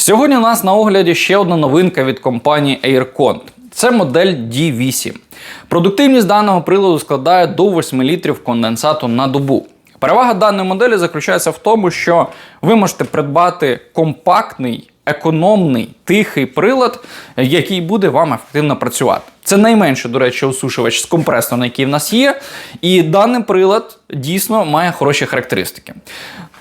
Сьогодні у нас на огляді ще одна новинка від компанії AirCont. Це модель D8. Продуктивність даного приладу складає до 8 літрів конденсату на добу. Перевага даної моделі заключається в тому, що ви можете придбати компактний, економний, тихий прилад, який буде вам ефективно працювати. Це найменший, до речі, осушувач з компресором, який в нас є. І даний прилад дійсно має хороші характеристики.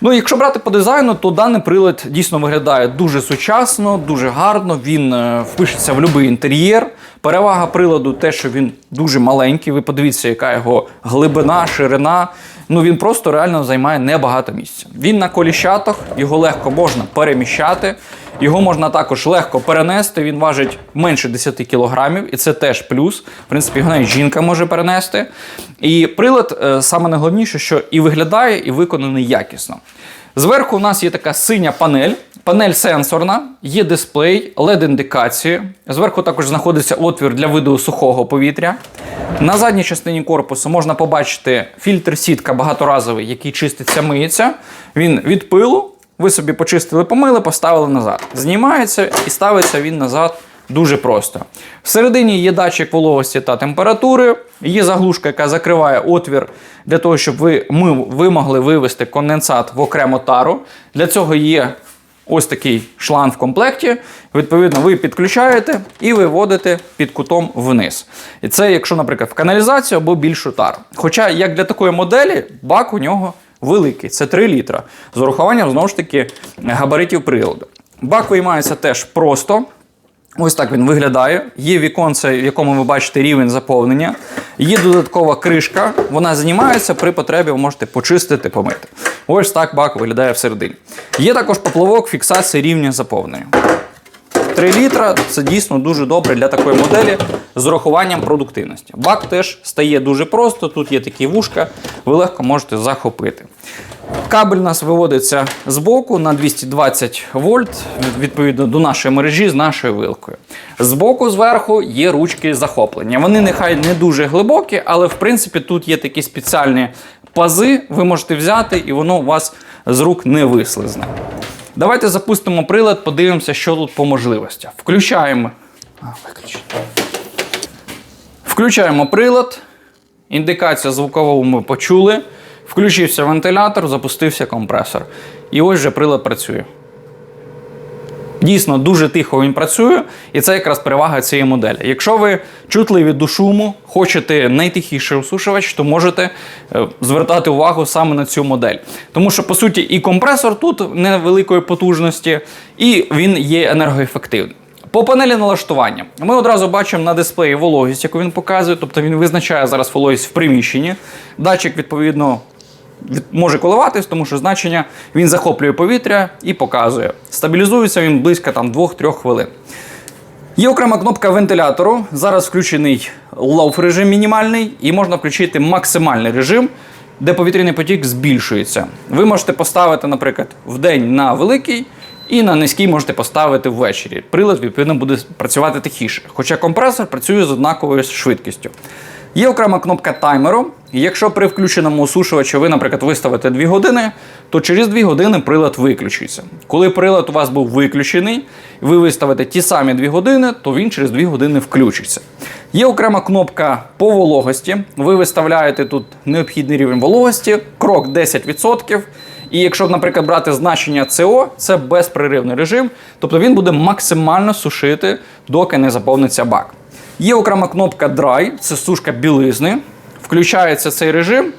Ну, якщо брати по дизайну, то даний прилад дійсно виглядає дуже сучасно, дуже гарно. Він е, впишеться в будь-який інтер'єр. Перевага приладу те, що він дуже маленький. Ви подивіться, яка його глибина, ширина. Ну він просто реально займає небагато місця. Він на коліщатах, його легко можна переміщати. Його можна також легко перенести. Він важить менше 10 кілограмів, і це теж плюс. В принципі, його навіть жінка може перенести. І прилад е, саме найголовніше, що і виглядає, і виконаний якісно. Зверху у нас є така синя панель. Панель сенсорна, є дисплей, LED-індикації. Зверху також знаходиться отвір для виду сухого повітря. На задній частині корпусу можна побачити фільтр сітка багаторазовий, який чиститься, миється. Він від пилу. Ви собі почистили, помили, поставили назад. Знімається і ставиться він назад дуже просто. Всередині є датчик вологості та температури, є заглушка, яка закриває отвір для того, щоб ви, ми, ви могли вивести конденсат в окрему тару. Для цього є ось такий шланг в комплекті. Відповідно, ви підключаєте і виводите під кутом вниз. І це, якщо, наприклад, в каналізацію або більшу тару. Хоча, як для такої моделі, бак у нього великий, це 3 літра. З урахуванням, знову ж таки, габаритів приладу. Бак виймається теж просто. Ось так він виглядає. Є віконце, в якому ви бачите рівень заповнення. Є додаткова кришка, вона знімається, при потребі ви можете почистити, помити. Ось так бак виглядає всередині. Є також поплавок фіксації рівня заповнення. 3 літра це дійсно дуже добре для такої моделі з урахуванням продуктивності. Бак теж стає дуже просто, тут є такі вушка, ви легко можете захопити. Кабель у нас виводиться з боку на 220 вольт, відповідно до нашої мережі з нашою вилкою. Збоку, зверху є ручки захоплення. Вони нехай не дуже глибокі, але в принципі тут є такі спеціальні пази, ви можете взяти, і воно у вас з рук не вислизне. Давайте запустимо прилад, подивимося, що тут по можливостях. Включаємо. Включаємо прилад. Індикація звукового ми почули. Включився вентилятор, запустився компресор. І ось вже прилад працює. Дійсно, дуже тихо він працює, і це якраз перевага цієї моделі. Якщо ви чутливі до шуму, хочете найтихіший осушувач, то можете е, звертати увагу саме на цю модель. Тому що, по суті, і компресор тут невеликої потужності, і він є енергоефективним. По панелі налаштування ми одразу бачимо на дисплеї вологість, яку він показує, тобто він визначає зараз вологість в приміщенні. Датчик, відповідно, від- може коливатись, тому що значення він захоплює повітря і показує. Стабілізується він близько там 2-3 хвилин. Є окрема кнопка вентилятору. Зараз включений лоуф режим мінімальний, і можна включити максимальний режим, де повітряний потік збільшується. Ви можете поставити, наприклад, в день на великий. І на низький можете поставити ввечері. Прилад, відповідно, буде працювати тихіше. Хоча компресор працює з однаковою швидкістю. Є окрема кнопка таймеру. Якщо при включеному осушувачі ви, наприклад, виставите 2 години, то через 2 години прилад виключиться. Коли прилад у вас був виключений, ви виставите ті самі 2 години, то він через 2 години включиться. Є окрема кнопка по вологості. Ви виставляєте тут необхідний рівень вологості, крок 10%. І якщо, наприклад, брати значення СО, це безпреривний режим, тобто він буде максимально сушити, доки не заповниться бак. Є окрема кнопка Dry, це сушка білизни. Включається цей режим.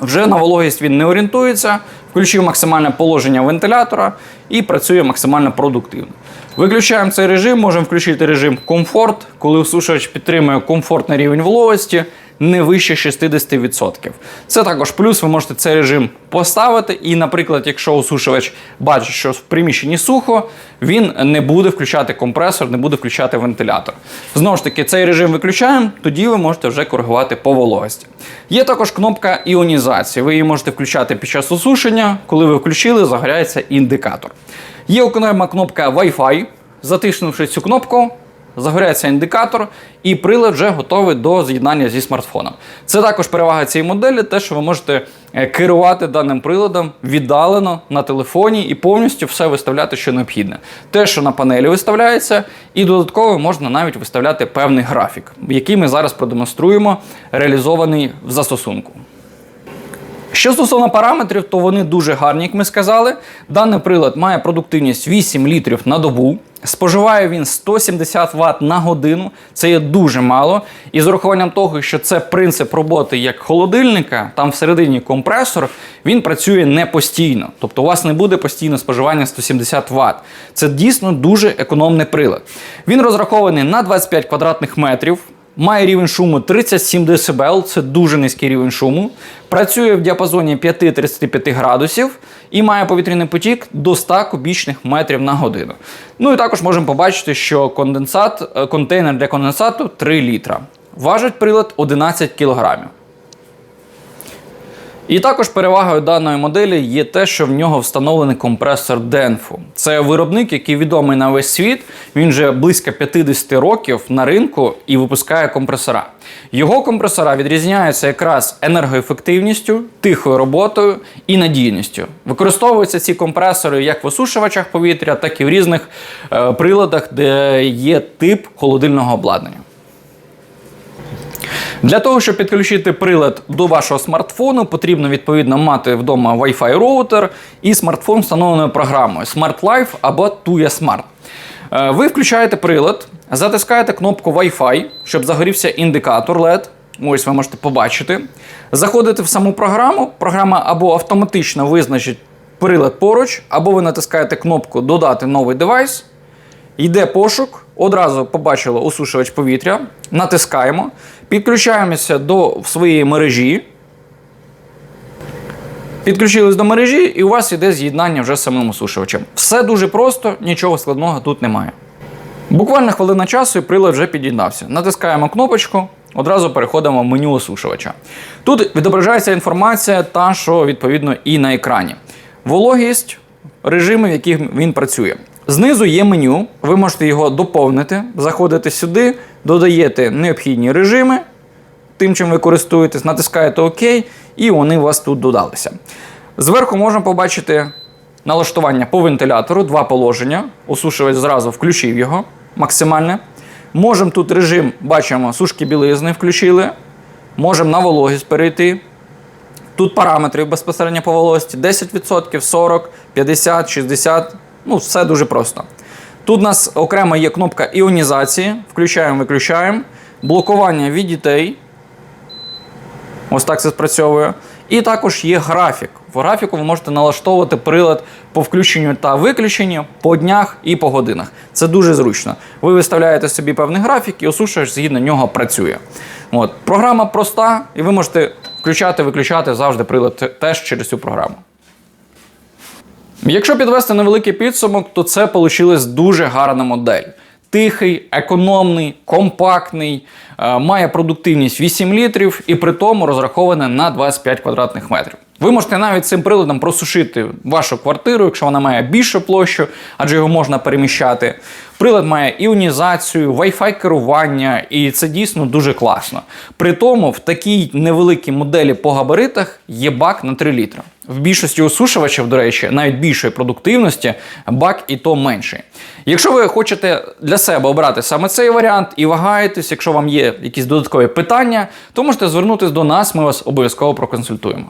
Вже на вологість він не орієнтується, включив максимальне положення вентилятора і працює максимально продуктивно. Виключаємо цей режим, можемо включити режим комфорт, коли осушувач підтримує комфортний рівень вологості не вище 60%. Це також плюс, ви можете цей режим поставити. І, наприклад, якщо осушувач бачить, що в приміщенні сухо, він не буде включати компресор, не буде включати вентилятор. Знову ж таки, цей режим виключаємо, тоді ви можете вже коригувати по вологості. Є також кнопка іонізації. Ви її можете включати під час осушення. Коли ви включили, загоряється індикатор. Є окрема кнопка Wi-Fi. Затиснувши цю кнопку, загоряється індикатор, і прилад вже готовий до з'єднання зі смартфоном. Це також перевага цієї моделі, те, що ви можете е, керувати даним приладом віддалено на телефоні і повністю все виставляти, що необхідне. Те, що на панелі виставляється, і додатково можна навіть виставляти певний графік, який ми зараз продемонструємо, реалізований в застосунку. Що стосовно параметрів, то вони дуже гарні, як ми сказали. Даний прилад має продуктивність 8 літрів на добу. Споживає він 170 Вт на годину, це є дуже мало. І з урахуванням того, що це принцип роботи як холодильника, там всередині компресор, він працює не постійно. Тобто у вас не буде постійно споживання 170 Вт. Це дійсно дуже економний прилад. Він розрахований на 25 квадратних метрів. Має рівень шуму 37 дБ, це дуже низький рівень шуму. Працює в діапазоні 5-35 градусів і має повітряний потік до 100 кубічних метрів на годину. Ну і також можемо побачити, що конденсат, е, контейнер для конденсату 3 літра. Важить прилад 11 кілограмів. І також перевагою даної моделі є те, що в нього встановлений компресор Denfu. Це виробник, який відомий на весь світ. Він вже близько 50 років на ринку і випускає компресора. Його компресора відрізняються якраз енергоефективністю, тихою роботою і надійністю. Використовуються ці компресори як в осушувачах повітря, так і в різних е, приладах, де є тип холодильного обладнання. Для того, щоб підключити прилад до вашого смартфону, потрібно відповідно мати вдома Wi-Fi роутер і смартфон встановленою програмою Smart Life або Tuya Smart. Е, Ви включаєте прилад, затискаєте кнопку Wi-Fi, щоб загорівся індикатор LED. Ось ви можете побачити. Заходите в саму програму, програма або автоматично визначить прилад поруч, або ви натискаєте кнопку Додати новий девайс. Йде пошук, одразу побачили осушувач повітря, натискаємо, підключаємося до своєї мережі. Підключились до мережі, і у вас йде з'єднання вже з самим осушувачем. Все дуже просто, нічого складного тут немає. Буквально хвилина часу і прилад вже під'єднався. Натискаємо кнопочку, одразу переходимо в меню осушувача. Тут відображається інформація, та що відповідно і на екрані. Вологість, режими, в яких він працює. Знизу є меню, ви можете його доповнити, заходите сюди, додаєте необхідні режими, тим, чим ви користуєтесь, натискаєте ОК, і вони у вас тут додалися. Зверху можна побачити налаштування по вентилятору, два положення. Осушувач зразу включив його максимальне. Можемо тут режим, бачимо, сушки білизни включили. Можемо на вологість перейти. Тут параметри безпосередньо по вологості 10%, 40, 50, 60. Ну, все дуже просто. Тут у нас окремо є кнопка іонізації. Включаємо, виключаємо. Блокування від дітей. Ось так це спрацьовує. І також є графік. В графіку ви можете налаштовувати прилад по включенню та виключенню по днях і по годинах. Це дуже зручно. Ви виставляєте собі певний графік і осушувач згідно нього працює. От. Програма проста, і ви можете включати, виключати завжди прилад теж через цю програму. Якщо підвести невеликий підсумок, то це вийшла дуже гарна модель. Тихий, економний, компактний, е, має продуктивність 8 літрів і при тому розрахований на 25 квадратних метрів. Ви можете навіть цим приладом просушити вашу квартиру, якщо вона має більшу площу, адже його можна переміщати. Прилад має іонізацію, Wi-Fi керування, і це дійсно дуже класно. При тому в такій невеликій моделі по габаритах є бак на 3 літра. В більшості осушувачів, до речі, навіть більшої продуктивності, бак і то менший. Якщо ви хочете для себе обрати саме цей варіант і вагаєтесь, якщо вам є якісь додаткові питання, то можете звернутися до нас, ми вас обов'язково проконсультуємо.